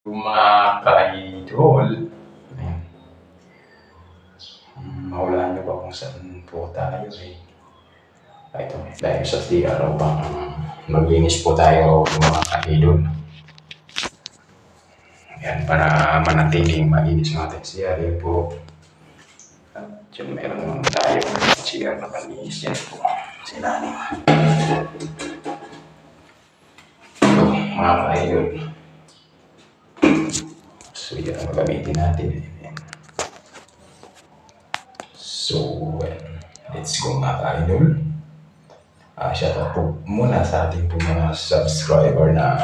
Mga ka-idol, ayan. Hmm, Mahulaan niyo ba kung saan po tayo eh. Ah, Ito, dahil sa TR upang maglinis po tayo mga ka-idol. Yan, para manatiling malinis ating CR yun po. At yun, meron naman tayo CR na malinis yan po. Sila Ito, mga ka-idol. So, yan ang gagamitin natin. So, let's go mga ka-idol. Ah, shout out po muna sa ating po mga subscriber na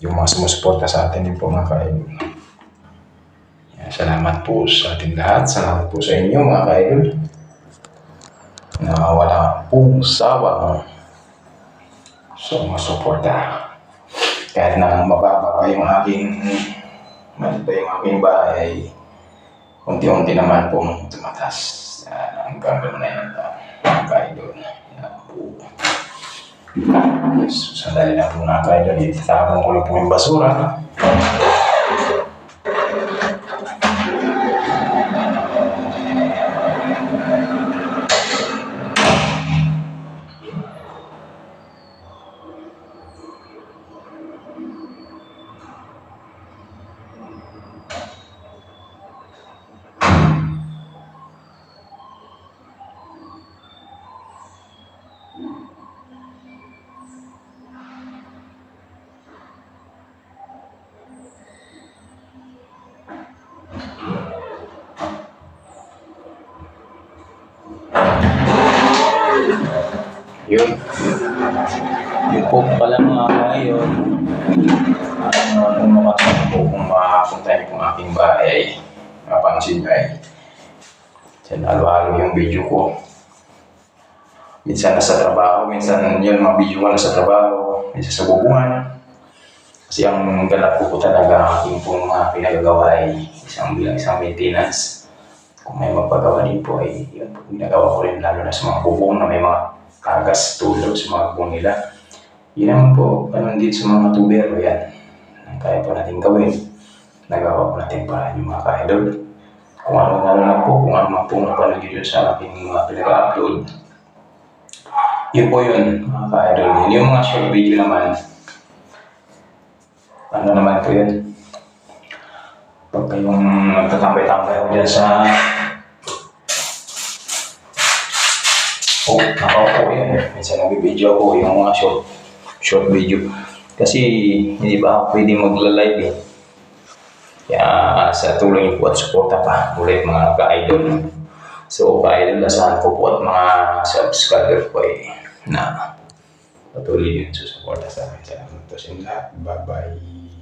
yung mga sumusuporta sa atin din po mga ka-idol. Salamat po sa ating lahat. Salamat po sa inyo mga ka-idol. Na wala pong sawa sa mga suporta. Kahit na mababa pa yung aking maliit pa yung aking bahay, unti-unti naman pong tumatas. Yan, hanggang ganun na yan, ah, mga ka-idol. Yan po. Sandali na po mga ka-idol. Itatapon ko lang po yung basura. Yun. Yung po pala mga kayo, Ano kung makasama po kung makapunta niyo kung aking bahay, mapansin niyo ay dyan halo-halo yung video ko. Minsan nasa trabaho, minsan yun mga video ko nasa trabaho, minsan sa bubungan. Kasi ang ganap ko po talaga ang aking pong mga pinagagawa ay isang bilang isang maintenance. Kung may magpagawa din po ay yun po ginagawa ko rin lalo na sa mga bubong na may mga kagas tulog sa mga bubong nila. Yun naman po, ganun din sa mga tubero yan. Ang kaya po natin gawin, nagawa po natin para yung mga ka-idol. Kung ano ano lang po, kung ano man po napanood yun sa aking mga pinag-upload. Yun po yun, mga ka-idol. Yun yung mga short video naman. Ano naman po yun? Pag kayong nagtatambay-tambay ako dyan sa... nakaupo yan. Minsan nag-video ako yung mga short short video. Kasi hindi ba ako pwede magla-live eh. Kaya sa tulong niyo po at suporta pa ulit mga ka-idol. So ka-idol, asahan ko po at mga subscriber ko eh na patuloy din susuporta sa akin. Salamat po sa lahat. Bye-bye.